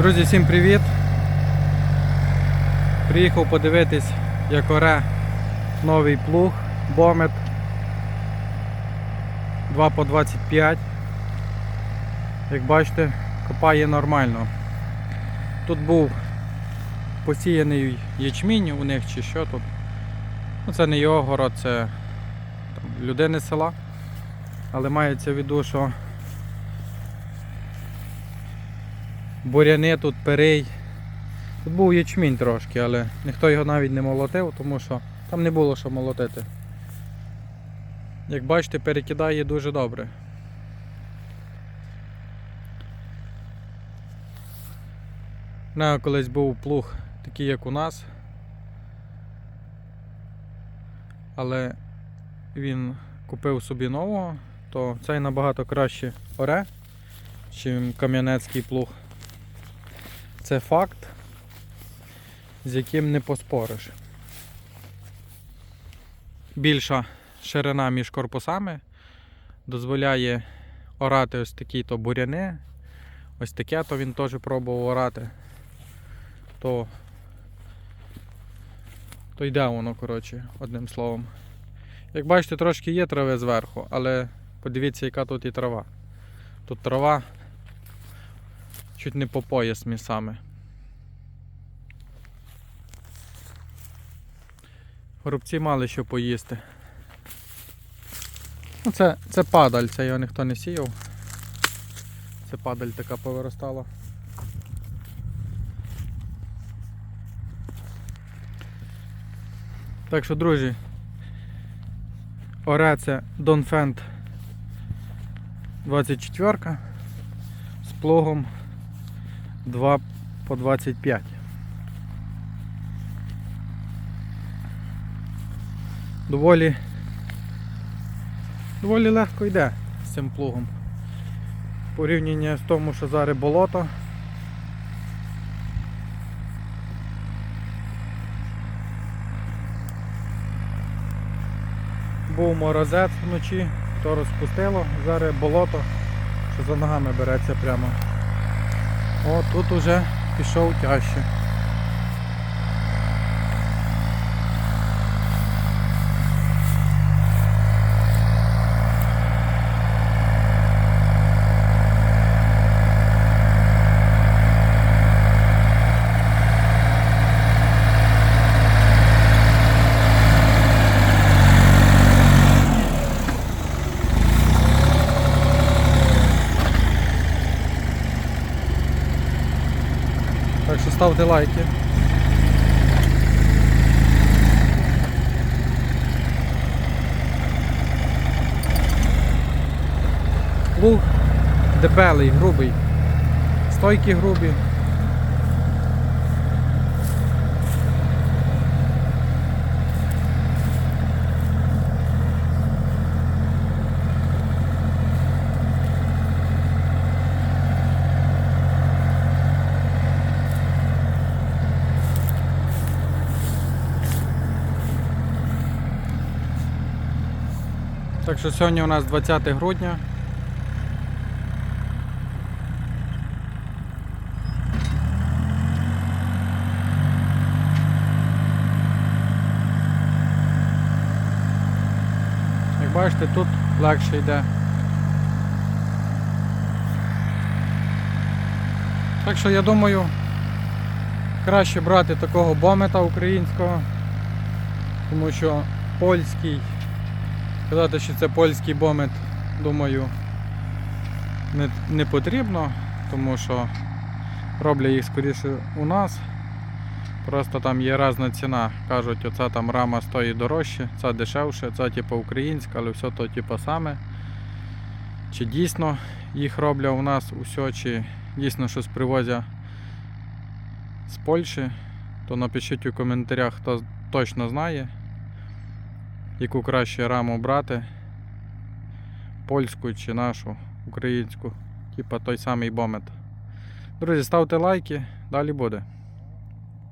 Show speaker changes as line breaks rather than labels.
Друзі, всім привіт! Приїхав подивитись, як оре новий плуг Бомет 2 по 25. Як бачите, копає нормально. Тут був посіяний ячмінь у них чи що тут. Ну, це не його город, це там, людини села. Але мається в виду, що буряни тут перей. Тут був ячмінь трошки, але ніхто його навіть не молотив, тому що там не було що молотити. Як бачите, перекидає дуже добре. Мене колись був плуг такий, як у нас. Але він купив собі нового, то цей набагато краще оре, ніж кам'янецький плуг. Це факт, з яким не поспориш. Більша ширина між корпусами дозволяє орати ось такі то буряни. Ось таке то він теж пробував орати. То, то йде воно, коротше, одним словом. Як бачите, трошки є трави зверху, але подивіться, яка тут і трава. Тут трава чуть не по пояс місцями. Горобці мали що поїсти. Ну, це, це падаль, це його ніхто не сіяв. Це падаль така повиростала. Так що, друзі, оре це Донфенд 24 з плугом 2 по 25. Доволі доволі легко йде з цим плугом. Порівняння з тому, що зараз болото. Був морозець вночі, то розпустило, зараз болото, що за ногами береться прямо. О, тут уже пішов тяжче. Що ставте лайки. Луг дебелий, грубий. Стойки грубі. Так що сьогодні у нас 20 грудня. Як бачите, тут легше йде. Так що я думаю, краще брати такого бомета українського, тому що польський Казати, що це польський бомет, думаю, не, не потрібно, тому що роблять їх скоріше у нас. Просто там є різна ціна. Кажуть, оця там рама стоїть дорожче, ця дешевше, ця типу українська, але все то типу саме. Чи дійсно їх роблять у нас усе, чи дійсно щось привозять з Польщі, то напишіть у коментарях, хто точно знає яку краще раму брати, польську чи нашу, українську, типа той самий бомет. Друзі, ставте лайки, далі буде.